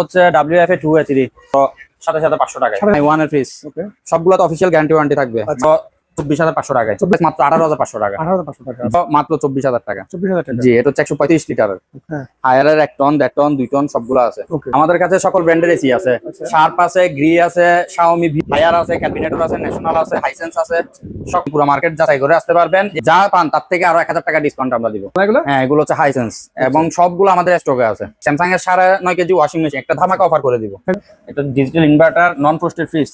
হচ্ছে WF A two A three সাথে সাথে পাঁচশো টাকা ওয়ানের পিস ওকে সবগুলো তো অফিসিয়াল গ্যারান্টি ওয়ারেন্টি থাকবে। আচ্ছা। চব্বিশ হাজার পাঁচশো টাকায়। মাত্র আঠারো হাজার পাঁচশো টাকা। আঠারো হাজার পাঁচশো টাকা। মাত্র চব্বিশ হাজার টাকা। চব্বিশ হাজার টাকা। জি এটা হচ্ছে একশো পঁয়ত্রিশ লিটারের। হ্যাঁ। হায়ারের এক টন দেড় টন দুই টন সবগুলো আছে। আমাদের কাছে সকল ব্র্যান্ডের এসি আছে। আচ্ছা। শার্প আছে গ্রি আছে শাওমি হায়ার আছে ক্যাবিনেটর আছে ন্যাশনাল আছে হাইসেন্স আছে। সব পুরো মার্কেট যাচাই করে আসতে পারবেন। যা পান তার থেকে আরও এক হাজার টাকা ডিসকাউন্ট আমরা দিব। হ্যাঁ এগুলো হচ্ছে হাইসেন্স। এবং সবগুলো আমাদের স্টকে আছে। স্যামসাং এর সাড়ে নয় কেজি ওয়াশিং মেশিন একটা ধামাকা অফার করে দিব। হ্যাঁ। এটা digital inverter non frosted fridge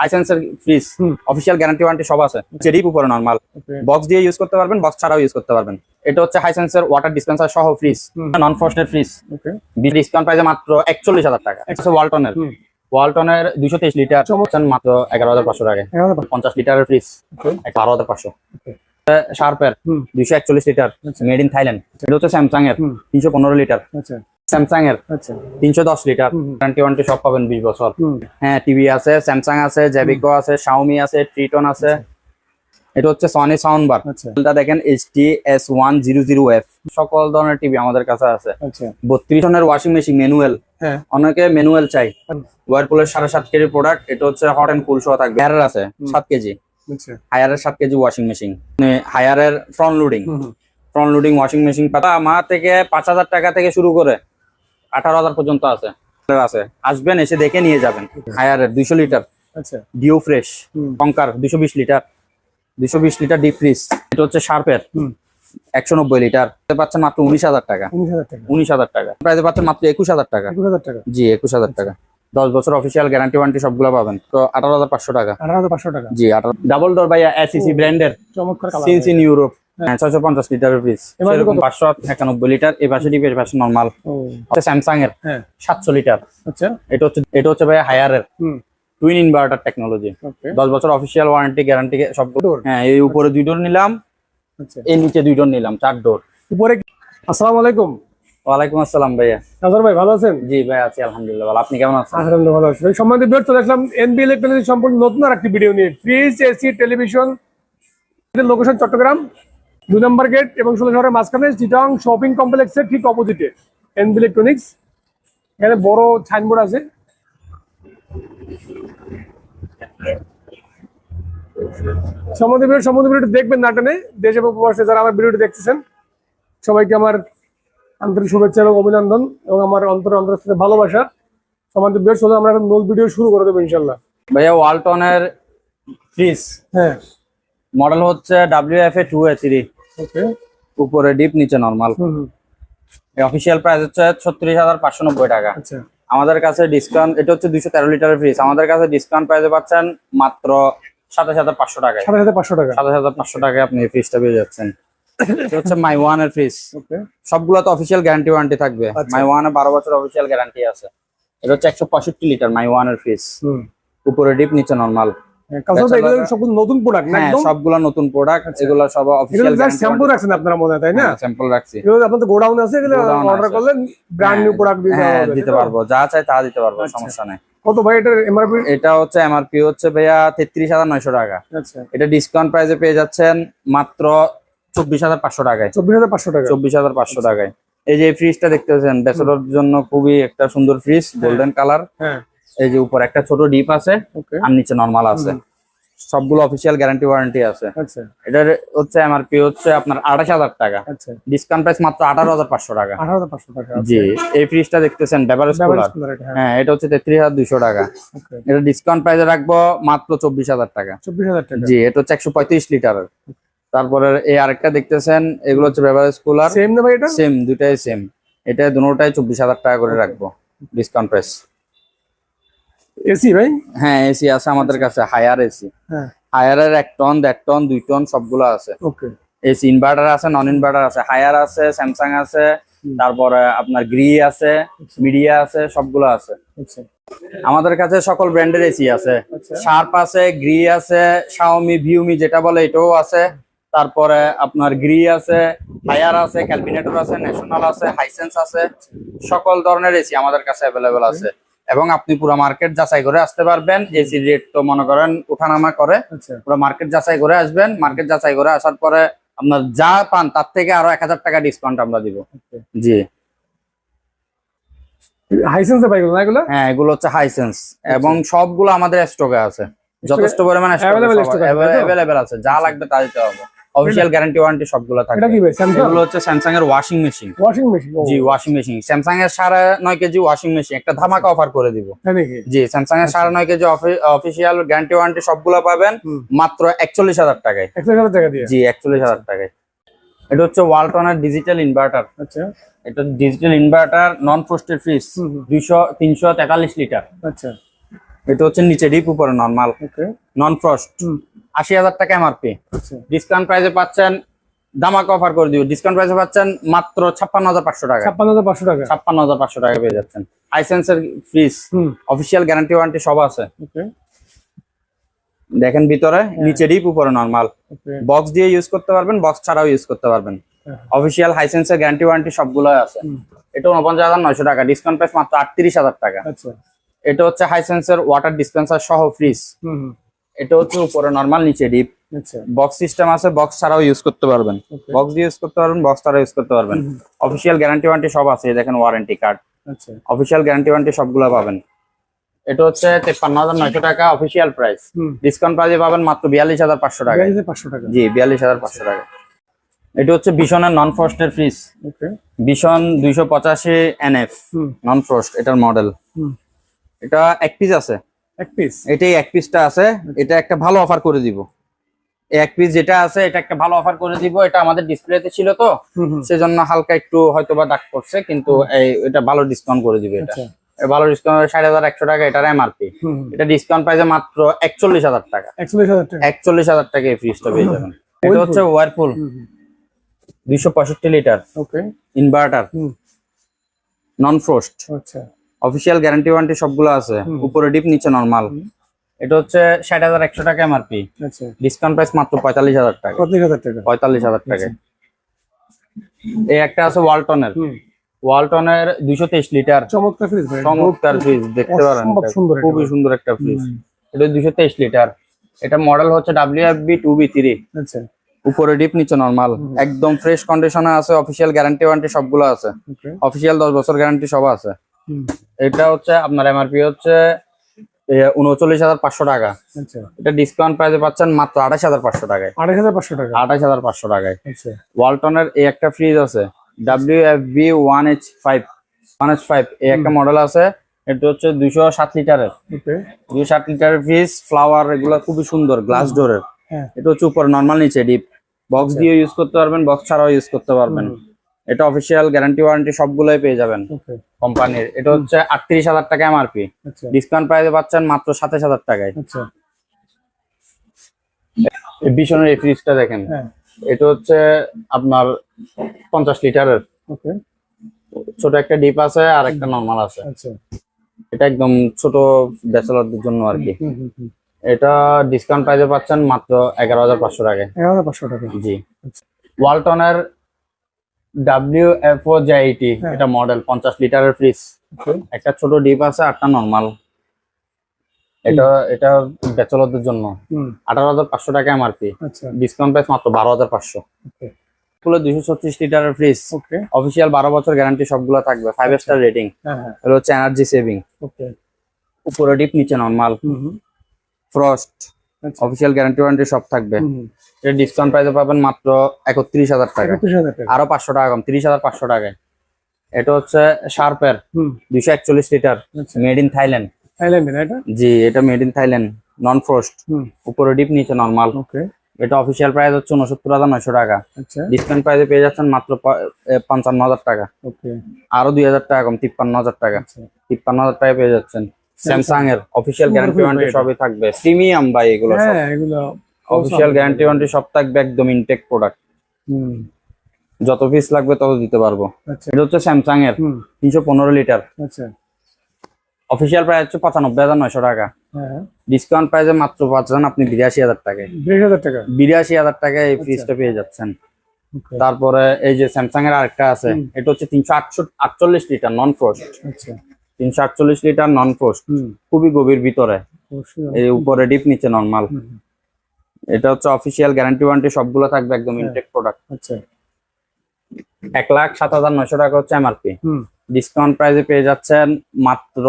Hisense এর ফ্রিজ। অফিসিয়াল গ্যারান্টি ওয়ারেন্টি সব আছে। চেরিপ উপরে নর্মাল বক্স দিয়ে ইউজ করতে পারবেন বক্স ছাড়াও ইউজ করতে পারবেন। এটা হচ্ছে হাইসেন্স এর ওয়াটার ডিসপেন্সার সহ fridge non frosted fridge okay discount প্রাইসে মাত্র একচল্লিশ হাজার টাকা। ওয়ালটনের ওয়ালটনের দুশো তেইশ লিটার মাত্র এগারো হাজার পাঁচশো টাকা। পঞ্চাশ লিটারের ফ্রিজ বারো হাজার পাঁচশো। শার্পের দুইশো একচল্লিশ লিটার আচ্ছা। মেড ইন থাইল্যান্ড এটা হচ্ছে স্যামসাং এর তিনশো পনেরো লিটার আচ্ছা। স্যামসাং এর আচ্ছা। তিনশো দশ লিটার। টোয়েন্টি ওয়ান্টি সব পাবেন বিশ বছর। হ্যাঁ টিভি আছে স্যামসাং আছে জেবিকো আছে শাওমি আছে ট্রিটন আছে। এটা হচ্ছে সনি সাউন্ড বার আচ্ছা এটা দেখেন H T S one zero zero F সকল ধরনের টিভি আমাদের কাছে আছে। আচ্ছা। বত্রিশ টনের ওয়াশিং মেশিন ম্যানুয়াল হ্যাঁ। অনেকে ম্যানুয়াল চাই। ওয়ারপুলের সাড়ে সাত কেজি প্রোডাক্ট এটা হচ্ছে হট এন্ড কুল সহ থাকবে। হায়ারের আছে। সাত কেজি। আচ্ছা। হায়ারের সাত KG washing machine হায়ারের front loading front loading washing machine পাতা আমার থেকে পাঁচ হাজার টাকা থেকে শুরু করে আঠারো হাজার পর্যন্ত আছে। আছে। আসবেন এসে দেখে নিয়ে যাবেন। হায়ারের দুইশো লিটার। আচ্ছা। ডিও ফ্রেশ কঙ্কার দুশো বিশ লিটার। দুশো বিশ লিটার ডিপ ফ্রিজ এটা হচ্ছে শার্পের একশো নব্বই লিটার। পাচ্ছেন মাত্র উনিশ হাজার টাকা। উনিশ হাজার টাকা। প্রাইসে পাচ্ছেন মাত্র একুশ হাজার টাকা। জি একুশ হাজার টাকা। দশ বছর অফিসিয়াল গ্যারান্টি ওয়ারেন্টি সবগুলো পাবেন। তো আঠারো হাজার পাঁচশো টাকা। আঠারো হাজার পাঁচশো টাকা। জি আঠারো ডাবল ডোর বাই এসিসি ব্র্যান্ডের চমৎকার কালার সিন্স ইন ইউরোপ ছয়শো পঞ্চাশ লিটারের এবার সেরকম পাঁচশো একানব্বই লিটার। এই পাশে ডিপের পাশে নর্মাল স্যামসাং এর সাতশো লিটার। আচ্ছা। এটা হচ্ছে এটা হচ্ছে ভাই হায়ারের হুম। টুইন ইনভার্টার টেকনোলজি দশ বছর অফিসিয়াল ওয়ারেন্টি গ্যারান্টি সব Door? হ্যাঁ এই উপরে দুই ডোর নিলাম আচ্ছা। এই নিচে দুই ডোর নিলাম চার ডোর উপরে আসসালামু আলাইকুম। ওয়ালাইকুম আসসালাম ভাইয়া। নাজার ভাই ভালো আছেন? জি ভাই আছি আলহামদুলিল্লাহ ভালো। আপনি কেমন আছেন? আলহামদুলিল্লাহ ভালো আছি। সম্বন্ধে বের চলে আসলাম এনবি ইলেকট্রনিক্স সম্পূর্ণ নতুন আর একটি ভিডিও নিয়ে। Fridge AC television location Chittagong দুই নম্বর গেট এবং ষোলো শহরের মাঝখানে চিটং শপিং কমপ্লেক্সের ঠিক অপোজিটে এনবি ইলেকট্রনিক্স এখানে বড় সাইনবোর্ড আছে। সম্বন্ধে ভিডিও সম্বন্ধে ভিডিওটি দেখবেন না টেনে। দেশ এবং প্রবাসে যারা আমার ভিডিওটি দেখতেছেন সবাইকে আমার আন্তরিক শুভেচ্ছা এবং অভিনন্দন এবং আমার অন্তর অন্তর সাথে ভালোবাসা। সমান্তর বেশ হলে আমরা একটা মূল ভিডিও শুরু করে দেবো ইনশাল্লাহ। ভাইয়া ওয়ালটনের ফ্রিজ। হ্যাঁ। মডেল হচ্ছে W F A two A three okay. উপরে ডিপ নিচে নর্মাল। অফিসিয়াল প্রাইস হচ্ছে ছত্রিশ হাজার পাঁচশো নব্বই টাকা। আচ্ছা। আমাদের কাছে ডিসকাউন্ট এটা হচ্ছে দুইশো তেরো লিটারের ফ্রিজ আমাদের কাছে ডিসকাউন্ট প্রাইসে পারছেন মাত্র সাতাশ হাজার পাঁচশো টাকা সাতাশ হাজার পাঁচশো টাকা। সাতাশ হাজার পাঁচশো টাকায় আপনি এই ফ্রিজটা পেয়ে যাচ্ছেন। এটা হচ্ছে মাই ওয়ানের ফ্রিজ ওকে। সবগুলো তো অফিসিয়াল গ্যারান্টি ওয়ারেন্টি থাকবে। আচ্ছা। মাই ওয়ান বারো বছর অফিসিয়াল গ্যারান্টি আছে। এটা হচ্ছে একশো পঁয়ষট্টি লিটার মাই ওয়ানের ফ্রিজ উপরে ডিপ নিচে নর্মাল সব নতুন প্রোডাক্ট হ্যাঁ একদম সবগুলো নতুন প্রোডাক্ট আচ্ছা। এগুলো সব এগুলো অফিসিয়াল রাখছেন আপনারা মনে তাই না? স্যাম্পল রাখছি। এগুলো আপনাদের গোডাউন আছে এগুলো অর্ডার করলে ব্র্যান্ড নিউ প্রোডাক্ট হ্যাঁ দিতে পারব। যা চাই তা দিতে পারব আচ্ছা। সমস্যা নেই। কত ভাই এটার এমআরপি এটা হচ্ছে এমআরপি হচ্ছে ভাইয়া তেত্রিশ হাজার নয়শো টাকা। আচ্ছা। এটা ডিসকাউন্ট প্রাইসে পেয়ে যাচ্ছেন মাত্র চব্বিশ হাজার পাঁচশো টাকায়। চব্বিশ হাজার পাঁচশো টাকা। চব্বিশ হাজার পাঁচশো টাকায়। এই যে ফ্রিজটা দেখতে পাচ্ছেন ব্যাচেলর জন্য খুবই একটা সুন্দর ফ্রিজ গোল্ডেন কালার হ্যাঁ। এই যে উপর একটা ছোট ডিপ আছে আর নিচে নর্মাল আছে। সবগুলো অফিসিয়াল গ্যারান্টি ওয়ারেন্টি আছে। আচ্ছা। এটার হচ্ছে এমআরপি হচ্ছে আপনার আঠাশ হাজার টাকা। আচ্ছা। ডিসকাউন্ট প্রাইস মাত্র আঠারো হাজার পাঁচশো টাকা। পাঁচশো জি এই ফ্রিজটা দেখতেছেন হ্যাঁ। হ্যাঁ এটা হচ্ছে তেত্রিশ হাজার দুইশো টাকা। এটা ডিসকাউন্ট প্রাইসে রাখব মাত্র চব্বিশ হাজার টাকা। চব্বিশ হাজার টাকা। জি এটা হচ্ছে একশো পঁয়ত্রিশ লিটারের। তারপরে এই আরেকটা দেখতেছেন এগুলো হচ্ছে বেভারেজ কুলার সেম না ভাই এটা? সেম দুটাই সেম এটা দুটোটাই চব্বিশ হাজার টাকা করে রাখব ডিসকাউন্ট প্রাইস এসি ভাই? হ্যাঁ এসি আছে আমাদের কাছে হায়ার এসি হ্যাঁ। হায়ারের এক টন দেড় টন দুই টন সবগুলো আছে। ওকে। এসি ইনভার্টার আছে নন ইনভার্টার আছে হায়ার আছে স্যামসাং আছে তারপরে আপনার গ্রি আছে মিডিয়া আছে সবগুলো আছে। আচ্ছা। আমাদের কাছে সকল ব্র্যান্ডের এসি আছে। আচ্ছা। শার্প আছে গ্রি আছে শাওমি ভিউমি যেটা বলে এটাও আছে। তারপরে আপনার গ্রি আছে হায়ার আছে ক্যালভিনেটর আছে ন্যাশনাল আছে হাইসেন্স আছে। সকল ধরনের এসি আমাদের কাছে অ্যাভেলেবেল আছে। এবং আপনি পুরো মার্কেট যাচাই করে আসতে পারবেন। এসি রেট তো মনে করেন ওঠানামা করে। আচ্ছা। পুরো মার্কেট যাচাই করে আসবেন। মার্কেট যাচাই করে আসার পরে আপনার যা পান তার থেকে আরও এক হাজার টাকা ডিসকাউন্ট আমরা দিব. জি। না এগুলো? হ্যাঁ এগুলো হচ্ছে হাইসেন্স এবং সবগুলো আমাদের স্টকে আছে। যথেষ্ট পরিমাণে? অ্যাভেলেবেল আছে যা লাগবে তা দিতে হবে। অফিসিয়াল গ্যারান্টি ওয়ারেন্টি সবগুলো থাকে এটা কি ভাই? স্যামসাং এগুলো হচ্ছে স্যামসাং এর ওয়াশিং মেশিন ওয়াশিং মেশিন জি ওয়াশিং মেশিন স্যামসাং এর সাড়ে নয় কেজি ওয়াশিং মেশিন একটা ধামাকা অফার করে দিব। নাকি জি স্যামসাং এর সাড়ে নয় কেজি অফিসিয়াল গ্যারান্টি ওয়ারেন্টি সবগুলো পাবেন। মাত্র একচল্লিশ হাজার টাকায়। একশো হাজার টাকা দিয়ে? জি একচল্লিশ হাজার টাকায়। এটা হচ্ছে ওয়ালটনের ডিজিটাল ইনভার্টার আচ্ছা। এটা digital inverter non frosted fridge হুম, হুম। দুইশো তিনশো তেতাল্লিশ লিটার। আচ্ছা। এটা হচ্ছে নিচে ডিপ উপরে নর্মাল ওকে নন ফ্রস্ট আশি হাজার টাকা এমআরপি ডিসকাউন্ট প্রাইসে পাচ্ছেন দামাকা অফার করে দিব। ডিসকাউন্ট প্রাইসে পাচ্ছেন মাত্র ছাপ্পান্ন হাজার পাঁচশো টাকা। ছাপ্পান্ন হাজার পাঁচশো টাকা। ছাপ্পান্ন হাজার পাঁচশো টাকা পেয়ে যাচ্ছেন। হাইসেন্সের ফ্রিজ অফিসিয়াল গ্যারান্টি ওয়ারেন্টি সব আছে। ওকে দেখেন ভিতরে নিচে ডিপ উপরে নর্মাল বক্স দিয়ে ইউজ করতে পারবেন বক্স ছাড়াও ইউজ করতে পারবেন। হ্যাঁ। অফিসিয়াল হাইসেন্সের গ্যারান্টি ওয়ারেন্টি সবগুলো আছে। এটা উনপঞ্চাশ হাজার নয়শো টাকা। ডিসকাউন্ট প্রাইস মাত্র আটত্রিশ হাজার টাকা। আচ্ছা। এটা হচ্ছে হাইসেন্সের ওয়াটার ডিসপেন্সার সহ ফ্রিজ এটা হচ্ছে উপরে নর্মাল নিচে ডিপ আচ্ছা। বক্স সিস্টেম আছে বক্স ছাড়াও ইউজ করতে পারবেন। বক্স দিয়ে ইউজ করতে পারবেন বক্স ছাড়াও ইউজ করতে পারবেন। অফিসিয়াল গ্যারান্টি ওয়ারেন্টি সব আছে দেখেন warranty card official guarantee warranty সবগুলো পাবেন। এটা হচ্ছে তেপ্পান্ন হাজার নয়শো টাকা অফিসিয়াল প্রাইস ডিসকাউন্ট প্রাইসে পাবেন মাত্র বিয়াল্লিশ হাজার পাঁচশো টাকা। পাঁচশো টাকা। জি বিয়াল্লিশ হাজার পাঁচশো টাকা। এটা হচ্ছে বিশনের নন ফ্রস্টের ফ্রিজ বিশন দুইশো পঁচাশি এনএফ। নন ফ্রস্ট এটার মডেল এটা এক পিস আছে। এক পিস এটাই এক পিসটা আছে। এটা একটা ভালো অফার করে দিব। এক পিস যেটা আছে এটা একটা ভালো অফার করে দিব। এটা আমাদের ডিসপ্লেতে ছিল তো। সেজন্য হালকা একটু হয়তো বা দাগ পড়ছে কিন্তু এই এটা ভালো ডিসকাউন্ট করে দিবে এটা। আচ্ছা। ভালো ডিসকাউন্ট ষাট হাজার একশো টাকা এটার এমআরপি এটা ডিসকাউন্ট প্রাইসে মাত্র একচল্লিশ হাজার টাকা। একচল্লিশ হাজার টাকা। এই ফ্রিজটা পেয়ে যাবেন। এটা হচ্ছে ওয়ারপুল দুইশো পঁয়ষট্টি litre okay inverter non frost আচ্ছা। অফিসিয়াল গ্যারান্টি ওয়ারেন্টি সবগুলো আছে। উপরে ডিপ নিচে নর্মাল। এটা হচ্ছে ষাট হাজার একশো টাকা এমআরপি আচ্ছা। ডিসকাউন্ট প্রাইস মাত্র পঁয়তাল্লিশ হাজার টাকা। পঁয়তাল্লিশ হাজার টাকা। এই একটা আছে ওয়ালটনের ওয়ালটনের দুইশো তেইশ লিটার। চমৎকার ফ্রিজ চমৎকার ফ্রিজ দেখতে পারেন। খুবই সুন্দর একটা ফ্রিজ এটা দুইশো তেইশ লিটার। এটা মডেল হচ্ছে W F B two B three আচ্ছা। উপরে ডিপ নিচে নর্মাল একদম ফ্রেশ কন্ডিশনে আছে অফিসিয়াল গ্যারান্টি ওয়ারেন্টি সবগুলো আছে। অফিসিয়াল দশ বছর গ্যারান্টি সব আছে। এটা হচ্ছে আপনার এমআরপি হচ্ছে উনচল্লিশ হাজার পাঁচশো টাকা। আচ্ছা। এটা ডিসকাউন্ট প্রাইসে পাচ্ছেন মাত্র আঠাশ হাজার পাঁচশো টাকায়। আড়াই হাজার পাঁচশো টাকা? আঠাশ হাজার পাঁচশো টাকায়। আচ্ছা। ওয়ালটনের এই একটা ফ্রিজ আছে W F B one H five one H five এই একটা মডেল আছে এটা হচ্ছে দুইশো সাত লিটারের। দুইশো সাত লিটারের ফ্রিজ ফ্লাওয়ার এগুলো খুবই সুন্দর গ্লাস ডোরের হ্যাঁ। এটা হচ্ছে উপর নর্মাল নিচে ডিপ বক্স দিয়ে ইউজ করতে পারবেন বক্স ছাড়াও ইউজ করতে পারবেন। এটা অফিসিয়াল গ্যারান্টি ওয়ারেন্টি সবগুলোই পেয়ে যাবেন কোম্পানির এটা হচ্ছে আটত্রিশ হাজার টাকা এমআরপি আচ্ছা। ডিসকাউন্ট প্রাইসে পাচ্ছেন মাত্র সাতাশ হাজার টাকায়। আচ্ছা। এই বিশনের এই ফ্রিজটা দেখেন। হ্যাঁ। এটা হচ্ছে আপনার পঞ্চাশ লিটারের। ছোট একটা ডিপ আছে আর একটা নর্মাল আছে। আচ্ছা। এটা একদম ছোট ব্যাচেলরদের জন্য আর কি। এটা ডিসকাউন্ট প্রাইসে পাচ্ছেন মাত্র এগারো হাজার পাঁচশো টাকায়। এগারো হাজার পাঁচশো টাকা জি। আচ্ছা। ওয়ালটনের ডাব্লিউ এফ ও জেআইটি হ্যাঁ। এটা মডেল পঞ্চাশ লিটারের ফ্রিজ একটা ছোট ডিপ আছে আটটা নর্মাল এটা এটা ব্যাচেলরদের জন্য। আঠারো হাজার পাঁচশো টাকা এমআরপি আচ্ছা। ডিসকাউন্ট প্রাইস মাত্র বারো হাজার পাঁচশো। ওকে গুলো দুইশো ছত্রিশ লিটারের ফ্রিজ ওকে অফিসিয়াল বারো বছর গ্যারান্টি সবগুলো থাকবে ফাইভ স্টার রেটিং হ্যাঁ হ্যাঁ। এটা হচ্ছে এনার্জি সেভিং ওকে উপরে ডিপ নিচে normal frost official guarantee warranty সব থাকবে। এটা ডিসকাউন্ট প্রাইসে পাবেন মাত্র একত্রিশ হাজার টাকা। টাকা। আরও পাঁচশো টাকা কম তিরিশ হাজার পাঁচশো টাকায়। এটা হচ্ছে শার্পের দুইশো একচল্লিশ লিটার আচ্ছা। মেড ইন থাইল্যান্ড থাইল্যান্ডে না এটা? জি এটা made in Thailand non frost উপরে ডিপ নিচে নর্মাল ওকে এটা অফিসিয়াল প্রাইস হচ্ছে উনসত্তর হাজার নয়শো টাকা। আচ্ছা। ডিসকাউন্ট প্রাইসে পেয়ে যাচ্ছেন মাত্র পঞ্চান্ন হাজার টাকা। ওকে আরও দুই হাজার টাকা কম তিপ্পান্ন হাজার টাকা। আচ্ছা। তিপ্পান্ন হাজার টাকা পেয়ে যাচ্ছেন। স্যামসাং এর অফিসিয়াল গ্যারান্টি ওয়ারেন্টি সবই থাকবে। প্রিমিয়াম ভাই এগুলো সব। হ্যাঁ এগুলো অফিসিয়াল গ্যারান্টি ওয়ারেন্টি সব থাকবে একদম ইনটেক প্রোডাক্ট হুম। যত পিস লাগবে তত দিতে পারব। আচ্ছা। এটা হচ্ছে স্যামসাং এর তিনশো পনেরো লিটার আচ্ছা। অফিসিয়াল প্রাইস হচ্ছে পঁচানব্বই হাজার নয়শো টাকা। হ্যাঁ। ডিসকাউন্ট প্রাইসে মাত্র পাচ্ছেন আপনি বিরাশি হাজার টাকায়। টাকা? বিরাশি হাজার টাকায় আচ্ছা। এই ফ্রিজটা পেয়ে যাচ্ছেন। তারপরে এই যে স্যামসাং এর আরেকটা আছে এটা হচ্ছে তিনশো আটচল্লিশ লিটার নন ফ্রোস্ট আচ্ছা। তিনশো আটচল্লিশ লিটার নন ফ্রোস্ট খুবই গভীর ভিতরে। এই উপরে ডিপ নিচে নর্মাল এটা হচ্ছে অফিসিয়াল গ্যারান্টি ওয়ারেন্টি সবগুলো থাকবে একদম হ্যাঁ। ইনটেক প্রোডাক্ট আচ্ছা। এক লাখ সাত হাজার নয়শো টাকা হচ্ছে এমআরপি ডিসকাউন্ট প্রাইসে পেয়ে যাচ্ছেন মাত্র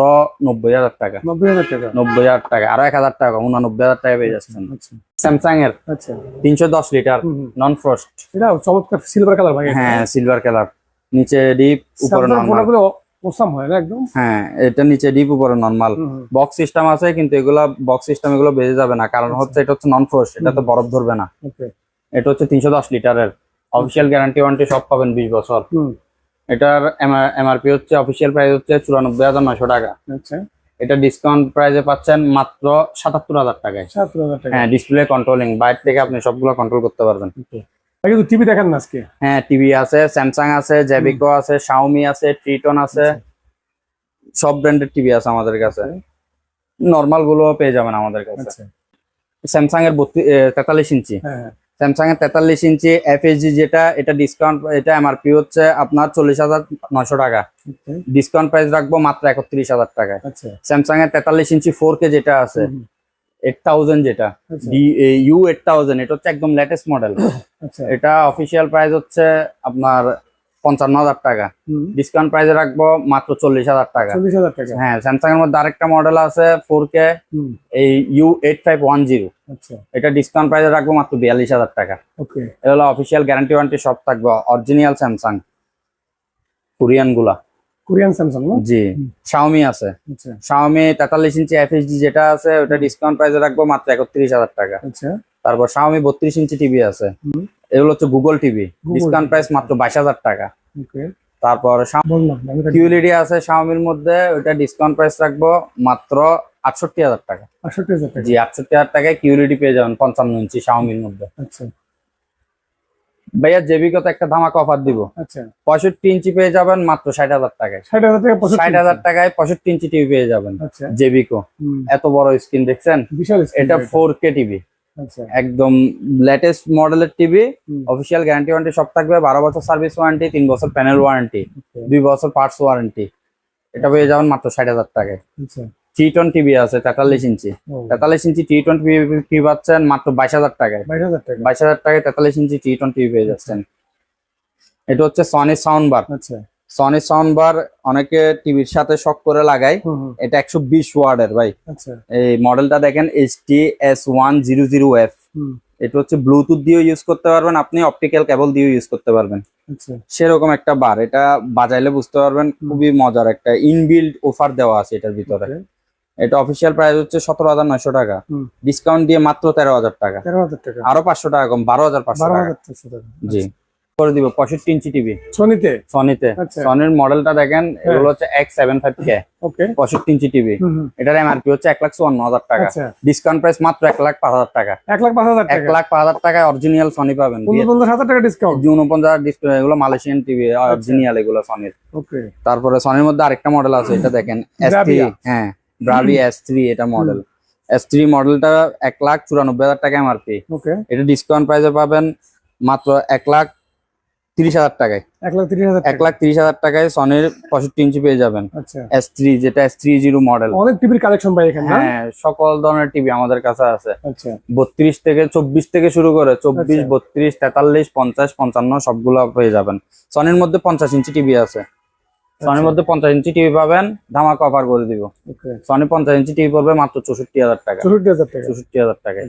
নব্বই হাজার টাকা। নব্বই হাজার টাকা? নব্বই হাজার টাকা আরও এক হাজার টাকা উনানব্বই হাজার টাকা পেয়ে যাচ্ছেন। আচ্ছা। স্যামসাং এর আচ্ছা। তিনশো দশ লিটার। নন ফ্রস্ট এটা চমৎকার সিলভার কালার ভাই। হ্যাঁ সিলভার কালার নিচে ডিপ উপরে নর্মাল ফোনগুলো হয় না একদম। হ্যাঁ এটা নিচে ডিপ উপরে নর্মাল হুম, হুম। বক্স সিস্টেম আছে কিন্তু এগুলা বক্স সিস্টেম এগুলো বেজে যাবে না। কারণ হচ্ছে এটা হচ্ছে নন এটা তো বরফ ধরবে না। এটা হচ্ছে তিনশো দশ লিটারের। অফিসিয়াল গ্যারান্টি সব পাবেন বিশ বছর। হুম। এটার এমআরপি হচ্ছে অফিসিয়াল প্রাইস হচ্ছে চুরানব্বই হাজার নয়শো টাকা। আচ্ছা। এটা ডিসকাউন্ট প্রাইসে পাচ্ছেন মাত্র সাতাত্তর হাজার টাকায়। টাকা হ্যাঁ ডিসপ্লে কন্ট্রোলিং বাইরে থেকে আপনি সবগুলো কন্ট্রোল করতে পারবেন। কিন্তু টিভি দেখেন না আজকে? হ্যাঁ টিভি আছে স্যামসাং আছে জেবিকো আছে শাওমি আছে ট্রিটন আছে। সব ব্র্যান্ডের টিভি আছে আমাদের কাছে। নর্মালগুলো পেয়ে যাবেন আমাদের কাছে। আচ্ছা। স্যামসাং এর তেতাল্লিশ ইঞ্চি। হ্যাঁ হ্যাঁ। স্যামসাং এর তেতাল্লিশ ইঞ্চি এফএসজি যেটা এটা ডিসকাউন্ট এটা এমআরপি হচ্ছে আপনার চল্লিশ হাজার নশো টাকা। ডিসকাউন্ট প্রাইস রাখব মাত্র একত্রিশ হাজার আচ্ছা। স্যামসাং এর তেতাল্লিশ ইঞ্চি ফোর কে যেটা আছে এইট থাউজেন্ড যেটা আচ্ছা। ইউ এইট থাউজেন্ড এটা হচ্ছে একদম লেটেস্ট মডেল আচ্ছা। এটা অফিসিয়াল প্রাইস হচ্ছে আপনার পঞ্চান্ন হাজার টাকা। ডিসকাউন্ট প্রাইসে রাখব মাত্র চল্লিশ হাজার টাকা। হ্যাঁ স্যামসাং এর মধ্যে আরেকটা মডেল আছে ফোর কে এই U eight five one zero আচ্ছা। এটা ডিসকাউন্ট প্রাইসে রাখব মাত্র বিয়াল্লিশ হাজার টাকা। এটা হলো অফিসিয়াল গ্যারান্টি ওয়ারেন্টি সব থাকবে অরিজিনাল স্যামসাং কোরিয়ানগুলা। কোরিয়ান স্যামসাং না জি। শাওমি আছে। আচ্ছা। শাওমি তেতাল্লিশ ইঞ্চি এফএসডি যেটা আছে ওটা ডিসকাউন্ট প্রাইসে রাখব মাত্র একত্রিশ হাজার টাকা। আচ্ছা। তারপর শাওমি বত্রিশ ইঞ্চি টিভি আছে। এগুলো হচ্ছে গুগল টিভি ডিসকাউন্ট প্রাইস মাত্র বাইশ হাজার টাকা। ওকে তারপর কিউলিডি আছে শাওমির মধ্যে ওটা ডিসকাউন্ট প্রাইস রাখব মাত্র আটষট্টি হাজার টাকা। আটষট্টি হাজার টাকা। জি আটষট্টি হাজার টাকায় কিউলিডি পেয়ে যাবেন পঞ্চান্ন ইঞ্চি শাওমির মধ্যে। আচ্ছা। ভাইয়া জেবিকত একটা ধামাকা অফার দিব। আচ্ছা। পঁয়ষট্টি ইঞ্চি পেয়ে যাবেন মাত্র ষাট হাজার টাকায়। ষাট হাজার টাকা ষাট হাজার টাকায় পঁয়ষট্টি ইঞ্চি টিভি পেয়ে যাবেন। আচ্ছা। জেবিকো হুম, এত বড় স্ক্রিন দেখছেন? এটা। ফোর কে টিভি আচ্ছা। একদম লেটেস্ট মডেলের টিভি অফিসিয়াল গ্যারান্টি ওয়ারেন্টি সব থাকবে। বারো বছর সার্ভিস ওয়ারেন্টি তিন বছর প্যানেল ওয়ারেন্টি দুই বছর পার্টস ওয়ারেন্টি এটা পেয়ে যাবেন মাত্র ষাট হাজার টাকায়। আচ্ছা। টি টোয়েন্টি টিভি আছে তেতাল্লিশ ইঞ্চি। তেতাল্লিশ ইঞ্চি টি টোয়েন্টি টিভি পাচ্ছেন মাত্র বাইশ হাজার টাকায়। বাইশ হাজার টাকায়। তেতাল্লিশ ইঞ্চি টি টোয়েন্টি পেয়ে যাচ্ছেন। এটা হচ্ছে সনি সাউন্ড বার আচ্ছা সনি সাউন্ড বার অনেকে টিভির সাথে শক করে লাগায়। এটা একশো বিশ ওয়ার্ডের ভাই। আচ্ছা। এই মডেলটা দেখেন H T S one zero zero F এটা হচ্ছে ব্লুটুথ দিয়েও ইউজ করতে পারবেন আপনি অপটিক্যাল কেবল দিয়েও ইউজ করতে পারবেন। আচ্ছা। সেরকম একটা বার এটা বাজাইলে বুঝতে পারবেন খুবই মজার একটা ইনবিল্ড অফার দেওয়া আছে এটার ভিতরে। এটা অফিসিয়াল প্রাইস হচ্ছে সতেরো হাজার নয়শো টাকা। ডিসকাউন্ট দিয়ে মাত্র তেরো হাজার টাকা। তেরো হাজার টাকা। আরও পাঁচশো টাকা কম বারো হাজার পাঁচশো টাকা। জি। করে দিব পঁয়ষট্টি ইঞ্চি টিভি। সোনিতে? সনিতে। আচ্ছা। সনির মডেলটা দেখেন এগুলো হচ্ছে এক্স সেভেন ফাইভ কে পঁয়ষট্টি ইঞ্চি টিভি। এটার এমআরপি হচ্ছে এক লাখ চুয়ান্ন হাজার টাকা। আচ্ছা। ডিসকাউন্ট প্রাইস মাত্র এক লাখ পাঁচ হাজার টাকা। এক লাখ পাঁচ হাজার এক লাখ পাঁচ হাজার টাকায় অরিজিনাল সনি পাবেন। উনপঞ্চাশ হাজার টাকা ডিসকাউন্ট উনপঞ্চাশ ডিসপ্লে এগুলো মালয়েশিয়ান টিভি অরিজিনাল এগুলো সনির তারপরে সনির মধ্যে আরেকটা মডেল আছে এটা দেখেন এস হ্যাঁ। ব্রাভি এস থ্রি এটা মডেল এস থ্রি মডেলটা এক লাখ চুরানব্বই হাজার টাকা এমআরপি ওকে এটা ডিসকাউন্ট প্রাইসে পাবেন মাত্র এক লাখ তিরিশ হাজার টাকায়। এক লাখ তিরিশ হাজার এক লাখ তিরিশ হাজার টাকায় সনের পঁয়ষট্টি ইঞ্চি পেয়ে যাবেন। আচ্ছা। এস থ্রি যেটা এস থ্রি জিরো মডেল অনেক টিভির কালেকশন পাই এখানে হ্যাঁ সকল ধরনের টিভি আমাদের কাছে আছে। আচ্ছা। বত্রিশ থেকে চব্বিশ থেকে শুরু করে চব্বিশ আচ্ছা। বত্রিশ তেতাল্লিশ পঞ্চাশ পঞ্চান্ন সবগুলো পেয়ে যাবেন। সনের মধ্যে পঞ্চাশ ইঞ্চি টিভি আছে। সনির আচ্ছা। মধ্যে পঞ্চাশ ইঞ্চি টিভি পাবেন ধামাকা অফার করে দিব। সনি পঞ্চাশ ইঞ্চি টিভি পড়বে মাত্র চৌষট্টি হাজার টাকা। চৌষট্টি হাজার টাকা। চৌষট্টি হাজার টাকা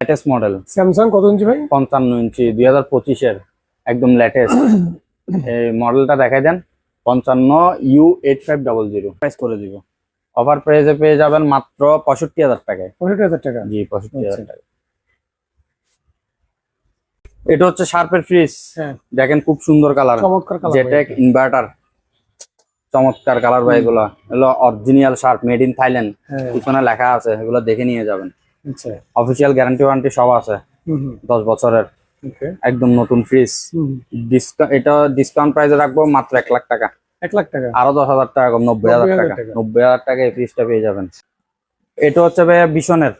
লেটেস্ট মডেল স্যামসাং কত ইঞ্চি ভাই? পঞ্চান্ন ইঞ্চি দুই হাজার পঁচিশের একদম লেটেস্ট এই মডেলটা দেখাই দেন। পঞ্চান্ন U eight five double zero price করে দিব। অফার প্রাইসে পেয়ে যাবেন মাত্র পঁয়ষট্টি হাজার টাকায়। পঁয়ষট্টি হাজার টাকা। জি পঁয়ষট্টি হাজার আচ্ছা। টাকা এটা হচ্ছে শার্পের ফ্রিজ হ্যাঁ। দেখেন খুব সুন্দর কালার জেটেক ইনভার্টার চমৎকার কালার ভাই এগুলো। এগুলো original Sharp made in Thailand পিছনে লেখা আছে এগুলো দেখে নিয়ে যাবেন। আচ্ছা। অফিসিয়াল গ্যারান্টি ওয়ারেন্টি সব আছে। দশ বছরের। একদম নতুন ফ্রিজ এটা ডিসকাউন্ট প্রাইসে রাখব মাত্র এক লাখ টাকা। এক লাখ টাকা? আরও দশ হাজার টাকা কম নব্বই হাজার টাকা। টাকা। নব্বই হাজার টাকা এই ফ্রিজটা পেয়ে যাবেন। এটা হচ্ছে ভাইয়া বিশনের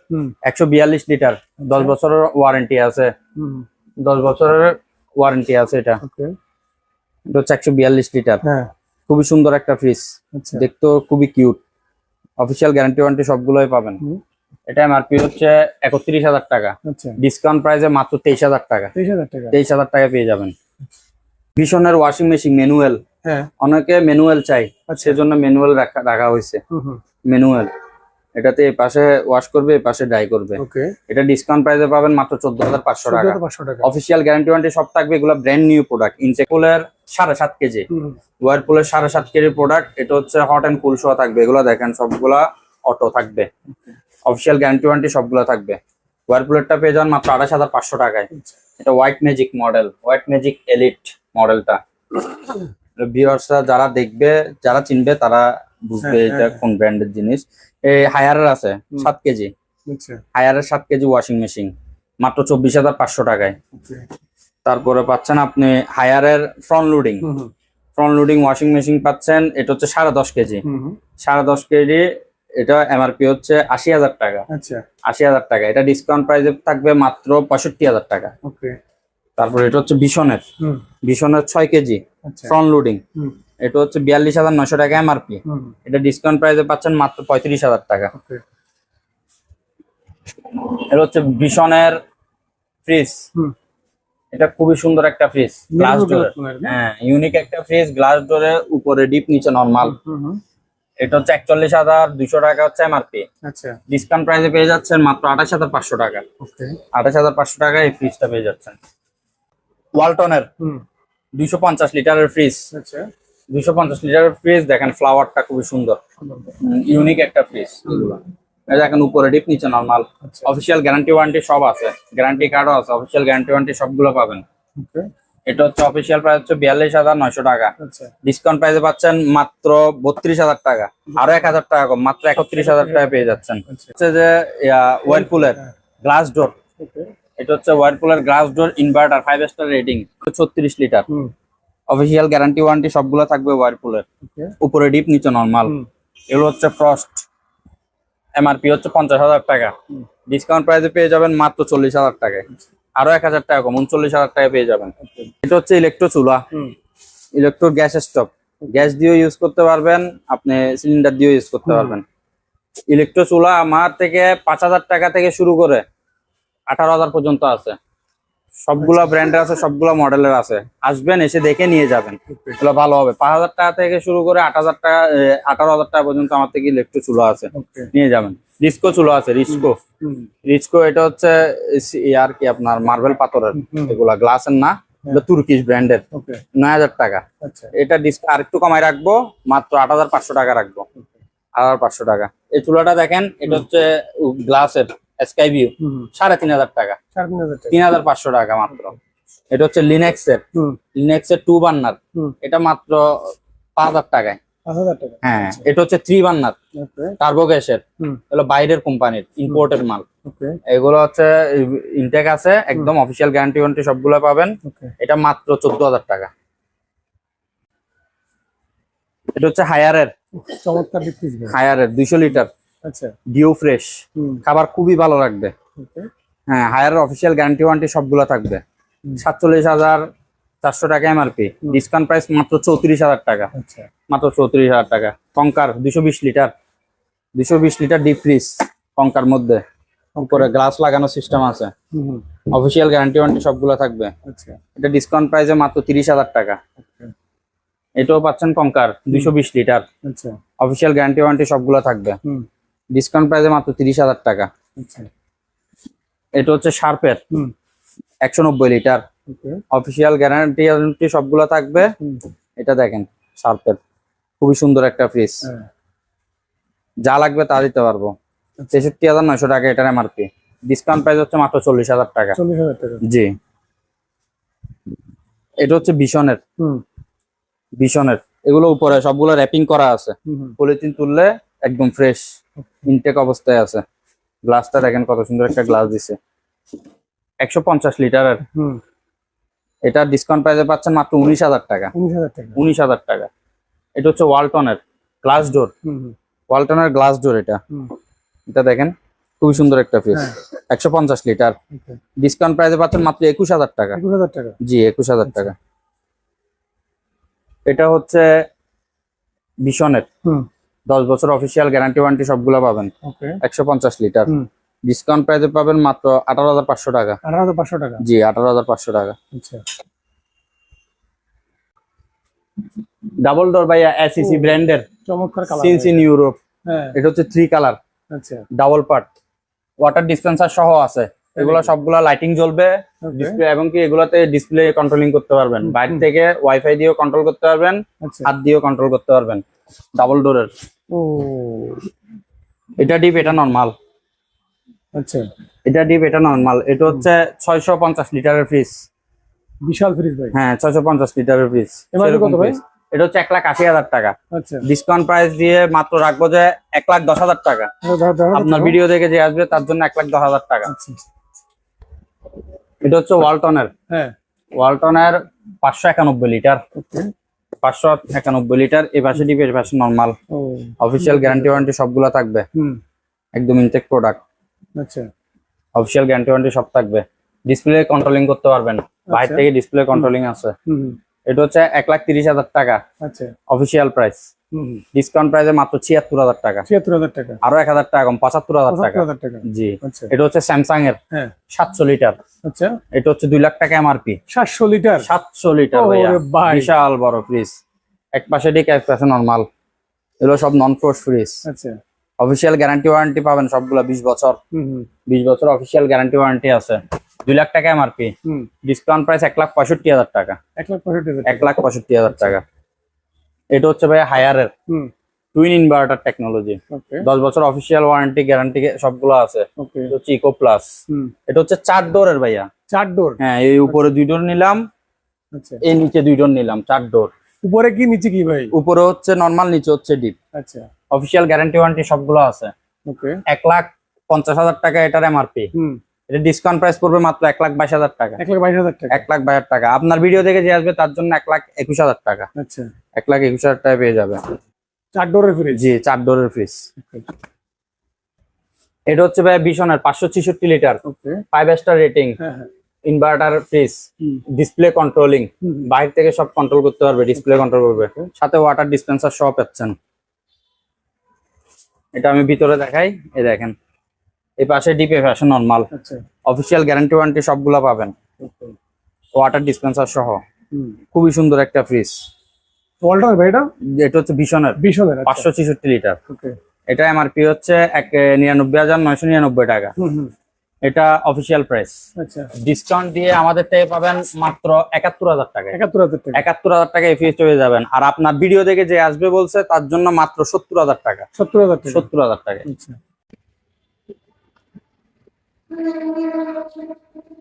একশো বিয়াল্লিশ লিটার। দশ বছরের ওয়ারেন্টি আছে। দশ বছরের ওয়ারেন্টি আছে এটা। এটা হচ্ছে একশো বিয়াল্লিশ লিটার। হ্যাঁ। খুবই সুন্দর একটা ফ্রিজ আচ্ছা। দেখতেও খুবই কিউট অফিসিয়াল গ্যারান্টি ওয়ারেন্টি সবগুলোই পাবেন। এটা এমআরপি হচ্ছে একত্রিশ হাজার টাকা। আচ্ছা। ডিসকাউন্ট প্রাইসে মাত্র তেইশ হাজার টাকা। তেইশ হাজার টাকা। পেয়ে যাবেন। ভীষণের ওয়াশিং মেশিন ম্যানুয়াল হ্যাঁ। অনেকে ম্যানুয়াল চাই আচ্ছা। সেজন্য ম্যানুয়াল রাখা রাখা হয়েছে। ম্যানুয়াল এটাতে এই পাশে ওয়াশ করবে এই পাশে ড্রাই করবে। ওকে। এটা ডিসকাউন্ট প্রাইসে পাবেন মাত্র চোদ্দ হাজার পাঁচশো টাকা। অফিসিয়াল গ্যারান্টি ওয়ারেন্টি সব থাকবে এগুলো ব্র্যান্ড নিউ প্রোডাক্ট ইনটেকুলের সাড়ে সাত কেজি। ওয়ারপুলের সাড়ে সাত কেজির প্রোডাক্ট এটা হচ্ছে হট অ্যান্ড কুল শো থাকবে। এগুলো দেখেন সবগুলা অটো থাকবে। অফিসিয়াল গ্যারান্টি ওয়ারেন্টি সবগুলো থাকবে। ওয়ারপুলেরটা পেয়ে যান মাত্র আঠাশ হাজার পাঁচশো টাকায়। আচ্ছা। এটা white magic model white magic elite মডেলটা ভিউয়ার্সরা যারা দেখবে যারা চিনবে তারা বুঝবে হ্যাঁ, এটা হ্যাঁ, কোন ব্র্যান্ডের জিনিস। এই হায়ারের আছে সাত কেজি। আচ্ছা। হায়ারের সাত কেজি ওয়াশিং মেশিন মাত্র চব্বিশ হাজার পাঁচশো টাকায়। ওকে তারপরে পাচ্ছেন আপনি হায়ারের front loading front loading washing machine পাচ্ছেন এটা হচ্ছে সাড়ে দশ কেজি। সাড়ে দশ কেজি এটা এমআরপি হচ্ছে আশি হাজার টাকা। আচ্ছা। আশি হাজার টাকা। এটা ডিসকাউন্ট প্রাইসে থাকবে মাত্র পঁয়ষট্টি হাজার টাকা। তারপর এটা হচ্ছে ভীষণের ভীষণের ছয় কেজি। আচ্ছা। ফ্রন্ট লোডিং এটা হচ্ছে বিয়াল্লিশ হাজার নয়শো টাকা এমআরপি এটা ডিসকাউন্ট প্রাইসে পাচ্ছেন মাত্র পঁয়ত্রিশ হাজার টাকা। এটা হচ্ছে ভীষণের ফ্রিজ এটা খুবই সুন্দর একটা ফ্রিজ গ্লাস না? হ্যাঁ ইউনিক একটা ফ্রিজ গ্লাস ডোরের উপরে ডিপ নিচে নর্মাল এটা হচ্ছে একচল্লিশ হাজার দুইশো টাকা হচ্ছে এমআরপি আচ্ছা। ডিসকাউন্ট প্রাইসে পেয়ে যাচ্ছেন মাত্র আঠাশ হাজার পাঁচশো টাকা। আঠাশ হাজার পাঁচশো টাকা এই ফ্রিজটা পেয়ে যাচ্ছেন। ওয়ালটনের দুইশো পঞ্চাশ লিটারের ফ্রিজ আচ্ছা। দুইশো পঞ্চাশ লিটারের ফ্রিজ দেখেন ফ্লাওয়ারটা খুবই সুন্দর। ইউনিক একটা ফ্রিজ দেখেন উপরে ডিপ নিচে নর্মাল আচ্ছা। অফিসিয়াল গ্যারান্টি ওয়ারেন্টি সব আছে। গ্যারান্টি কার্ডও আছে। অফিসিয়াল গ্যারান্টি ওয়ারেন্টি সবগুলো পাবেন। এটা হচ্ছে অফিসিয়াল প্রাইস হচ্ছে বিয়াল্লিশ হাজার নয়শো টাকা। আচ্ছা। ডিসকাউন্ট প্রাইসে পাচ্ছেন মাত্র বত্রিশ হাজার টাকা। আরও এক হাজার টাকা কম মাত্র একত্রিশ হাজার টাকা পেয়ে যাচ্ছেন। আচ্ছা। হচ্ছে যে ওয়ারপুলের গ্লাস ডোর এটা হচ্ছে ওয়ারপুলের glass door inverter five star rating ছত্রিশ লিটার। অফিসিয়াল গ্যারান্টি ওয়ারেন্টি সবগুলো থাকবে ওয়ারপুলের ওকে উপরে ডিপ নিচে নর্মাল এগুলো হচ্ছে ফ্রস্ট এমআরপি হচ্ছে পঞ্চাশ হাজার টাকা। ডিসকাউন্ট প্রাইসে পেয়ে যাবেন মাত্র চল্লিশ হাজার টাকায়। আরও এক হাজার টাকা কম উনচল্লিশ হাজার টাকা পেয়ে যাবেন। এটা হচ্ছে ইলেকট্রো চুলা। ইলেকট্রো গ্যাস স্টোভ গ্যাস দিয়েও ইউজ করতে পারবেন আপনি সিলিন্ডার দিয়েও ইউজ করতে পারবেন। ইলেকট্রো চুলা আমার থেকে পাঁচ হাজার টাকা থেকে শুরু করে আঠারো হাজার পর্যন্ত আছে। সবগুলা ব্র্যান্ডের আছে সবগুলা মডেলের আছে। আসবেন এসে দেখে নিয়ে যাবেন। এগুলো ভালো হবে। পাঁচ হাজার টাকা থেকে শুরু করে আট হাজার টাকা আঠারো হাজার টাকা পর্যন্ত আমার থেকে ইলেকট্রো চুলো আছে। নিয়ে যাবেন। রিস্কো চুলো আছে রিস্কো রিস্কো এটা হচ্ছে আর কি আপনার মার্বেল পাথরের। এগুলা গ্লাসের না এটা তুর্কিশ ব্র্যান্ডের নয় হাজার টাকা। আচ্ছা। এটা ডিসকাউন্ট আরেকটু কমাই রাখব মাত্র আট হাজার পাঁচশো টাকা রাখব। আট হাজার পাঁচশো টাকা। এই চুলাটা দেখেন এটা হচ্ছে গ্লাসের স্কাই ভিউ সাড়ে তিন হাজার টাকা। তিন হাজার পাঁচশো টাকা মাত্র। এটা হচ্ছে লিনেক্স এর। লিনেক্স এর টু বার্নার এটা মাত্র পাঁচ হাজার টাকায়। হ্যাঁ এটা হচ্ছে থ্রি বার্নার ওকে টার্বো গ্যাসের এগুলো বাইরের কোম্পানির ইম্পোর্টের মাল। এগুলো হচ্ছে ইনটেক আছে একদম অফিসিয়াল গ্যারান্টি ওয়ারেন্টি সবগুলো পাবেন। এটা মাত্র চোদ্দ হাজার টাকা। এটা হচ্ছে হায়ারের চমৎকার হায়ারের দুইশো লিটার। আচ্ছা। Deo fresh. খাবার খুবই ভালো লাগবে। হ্যাঁ হায়ার অফিসিয়াল গ্যারান্টি ওয়ারেন্টি সবগুলো থাকবে। সাতচল্লিশ হাজার চারশো টাকা এমআরপি ডিসকাউন্ট প্রাইস মাত্র চৌত্রিশ হাজার টাকা। আচ্ছা। মাত্র চৌত্রিশ হাজার টাকা। কঙ্কার দুশো বিশ লিটার। দুশো বিশ লিটার ডিপ ফ্রিজ কঙ্কার মধ্যে। উপরে গ্লাস লাগানো সিস্টেম আছে। অফিসিয়াল গ্যারান্টি ওয়ারেন্টি সবগুলো থাকবে। আচ্ছা। এটা ডিসকাউন্ট প্রাইসে মাত্র তিরিশ হাজার টাকা। এটাও পাচ্ছেন কঙ্কার দুশো বিশ লিটার। অফিসিয়াল গ্যারান্টি ওয়ারেন্টি সবগুলো থাকবে। ডিসকাউন্ট প্রাইসে মাত্র তিরিশ হাজার টাকা। আচ্ছা। এটা হচ্ছে শার্পের একশো নব্বই লিটার। অফিসিয়াল গ্যারান্টি ওয়ারেন্টি সবগুলো থাকবে। এটা দেখেন শার্পের খুবই সুন্দর একটা ফ্রিজ হ্যাঁ। যা লাগবে তা দিতে পারব। ছেষট্টি হাজার নয়শো টাকা এটার এমআরপি ডিসকাউন্ট প্রাইস হচ্ছে মাত্র চল্লিশ হাজার টাকা। জি। এটা হচ্ছে হুম। ভীষণের এগুলো উপরে সবগুলো র্যাপিং করা আছে। পলিথিন তুললে একদম ফ্রেশ ইনটেক অবস্থায় আছে। গ্লাসটা দেখেন কত সুন্দর একটা গ্লাস দিছে। একশো পঞ্চাশ লিটারের হুম। এটা ডিসকাউন্ট প্রাইসে পাচ্ছেন মাত্র উনিশ হাজার টাকা। উনিশ হাজার টাকা। এটা হচ্ছে ওয়ালটনের গ্লাস ডোর ওয়ালটনের গ্লাস ডোর এটা। এটা দেখেন খুবই সুন্দর একটা ফ্রিজ হ্যাঁ। একশো পঞ্চাশ লিটার ডিসকাউন্ট প্রাইসে পাচ্ছেন মাত্র একুশ হাজার টাকা। জি একুশ হাজার টাকা। এটা হচ্ছে হুম। দশ বছর অফিসিয়াল গ্যারান্টি ওয়ারেন্টি সবগুলো পাবেন। একশো পঞ্চাশ লিটার ডিসকাউন্ট প্রাইসে পাবেন মাত্র আঠারো হাজার পাঁচশো টাকা। আঠারো হাজার পাঁচশো টাকা? জি আঠারো হাজার পাঁচশো টাকা। আচ্ছা। ডাবল ডোর ভাইয়া এসিসি ও। ব্র্যান্ডের। চমৎকার কালার সিন্স ইন ইউরোপ হ্যাঁ। এটা হচ্ছে থ্রি কালার আচ্ছা। ডাবল পার্ট ওয়াটার ডিসপেন্সার সহ আছে। এগুলো সবগুলা লাইটিং জ্বলবে। ডিসপ্লে এবং কি এগুলাতে ডিসপ্লে কন্ট্রোলিং করতে পারবেন। বাইরে থেকে ওয়াইফাই দিয়েও কন্ট্রোল করতে পারবেন। আচ্ছা। হাত দিয়েও কন্ট্রোল করতে পারবেন। ডাবল ডোরের ও। এটা ডিপ এটা নর্মাল আচ্ছা। এটা ডিপ এটা নর্মাল এটা হচ্ছে ছয়শো পঞ্চাশ লিটারের ফ্রিজ বিশাল ফ্রিজ ভাই। হ্যাঁ ছয়শো পঞ্চাশ লিটারের ফ্রিজ MRP কত ভাই? এটা হচ্ছে এক লাখ আশি হাজার টাকা। আচ্ছা। ডিসকাউন্ট প্রাইস দিয়ে মাত্র রাখব যে এক লাখ দশ হাজার টাকা। আপনার ভিডিও দেখে যে আসবে তার জন্য এক লাখ দশ হাজার টাকা। আচ্ছা। এটা হচ্ছে ওয়ালটনের হ্যাঁ। ওয়ালটনের পাঁচশো একানব্বই লিটার। ওকে। পাঁচশো একানব্বই লিটার এই পাশে ডিপ পাশে নর্মাল অফিসিয়াল গ্যারান্টি ওয়ারেন্টি সবগুলো থাকবে। একদম ইনটেক প্রোডাক্ট আচ্ছা। অফিসিয়াল গ্যারান্টি ওয়ারেন্টি সব থাকবে। ডিসপ্লে কন্ট্রোলিং করতে পারবেন। বাইরে আচ্ছা। থেকে ডিসপ্লে কন্ট্রোলিং আছে। এটা হচ্ছে এক লাখ তিরিশ হাজার টাকা। আচ্ছা। অফিসিয়াল প্রাইস ডিসকাউন্ট প্রাইসে মাত্র ছিয়াত্তর হাজার টাকা। ছিয়াত্তর হাজার টাকা। আরও এক হাজার টাকা কম পঁচাত্তর হাজার টাকা। টাকা। জি। আচ্ছা। এটা হচ্ছে স্যামসাং এর হ্যাঁ। সাতশো লিটার। আচ্ছা। এটা হচ্ছে দুই লাখ টাকা এমআরপি সাতশো লিটার? সাতশো লিটার বিশাল বড় ফ্রিজ এক পাশে ডিক এক পাশে নর্মাল এগুলো সব নন ফোর্স ফ্রিজ আচ্ছা। অফিসিয়াল গ্যারান্টি ওয়ারেন্টি পাবেন সবগুলো বিশ বছর। বিশ বছর অফিসিয়াল গ্যারান্টি ওয়ারেন্টি আছে। দুই লাখ টাকা এমআরপি হুম। ডিসকাউন্ট প্রাইস এক লাখ পঁয়ষট্টি হাজার টাকা। এক লাখ পঁয়ষট্টি এক লাখ পঁয়ষট্টি হাজার টাকা। এটা হচ্ছে ভাই হায়ারের হুম। টুইন ইনভার্টার টেকনোলজি দশ বছর অফিসিয়াল ওয়ারেন্টি গ্যারান্টি সবগুলো আছে। হচ্ছে ইকো প্লাস এটা হচ্ছে চার ডোরের ভাইয়া। চার ডোর? হ্যাঁ এই উপরে দুই ডোর নিলাম। আচ্ছা। এই নিচে দুই ডোর নিলাম চার ডোর। উপরে কি নিচে কি ভাই? উপরে হচ্ছে নর্মাল নিচে হচ্ছে ডিপ আচ্ছা। অফিসিয়াল গ্যারান্টি ওয়ারেন্টি সবগুলো আছে। ওকে এক লাখ পঞ্চাশ হাজার টাকা এটার এমআরপি হুম। এটা ডিসকাউন্ট প্রাইস পড়বে মাত্র এক লাখ বাইশ হাজার টাকা। এক লাখ বাইশ হাজার টাকা। এক লাখ বাইশ হাজার টাকা। আপনার ভিডিও দেখে যে আসবে তার জন্য এক লাখ একুশ হাজার টাকা। আচ্ছা। এক লাখ একুশ হাজার টাকা পেয়ে যাবে। চার ডোরের ফ্রিজ জি চার ডোরের ফ্রিজ এটা হচ্ছে ভাই বিশনের পাঁচশো ছেষট্টি litre five star rating inverter fridge display controlling বাইরে থেকে সব কন্ট্রোল করতে পারবে ডিসপ্লে কন্ট্রোল করবে। সাথে ওয়াটার ডিসপেন্সার সহ পাচ্ছেন। এটা আমি ভিতরে দেখাই। এই দেখেন। এই পাশে ডিপে ফ্যাশন নর্মাল আচ্ছা। অফিসিয়াল গ্যারান্টি ওয়ারেন্টি সবগুলা পাবেন। ওয়াটার ডিসপেন্সার সহ। খুবই সুন্দর একটা ফ্রিজ ওয়াল্টার ভাই এটা? এটা হচ্ছে ভীষণের। বিশনের আচ্ছা। পাঁচশো ছেষট্টি লিটার ওকে এটা এমআরপি হচ্ছে এক নিরানব্বই হাজার নয়শো নিরানব্বই টাকা। এটা অফিসিয়াল প্রাইস আচ্ছা। ডিসকাউন্ট দিয়ে আমাদের থেকে পাবেন মাত্র একাত্তর হাজার টাকা। একাত্তর হাজার টাকা। একাত্তর হাজার টাকা এফিএস হয়ে যাবেন। আর আপনার ভিডিও দেখে যে আসবে বলছে তার জন্য মাত্র সত্তর হাজার টাকা। সত্তর হাজার টাকা। সত্তর হাজার টাকা। আচ্ছা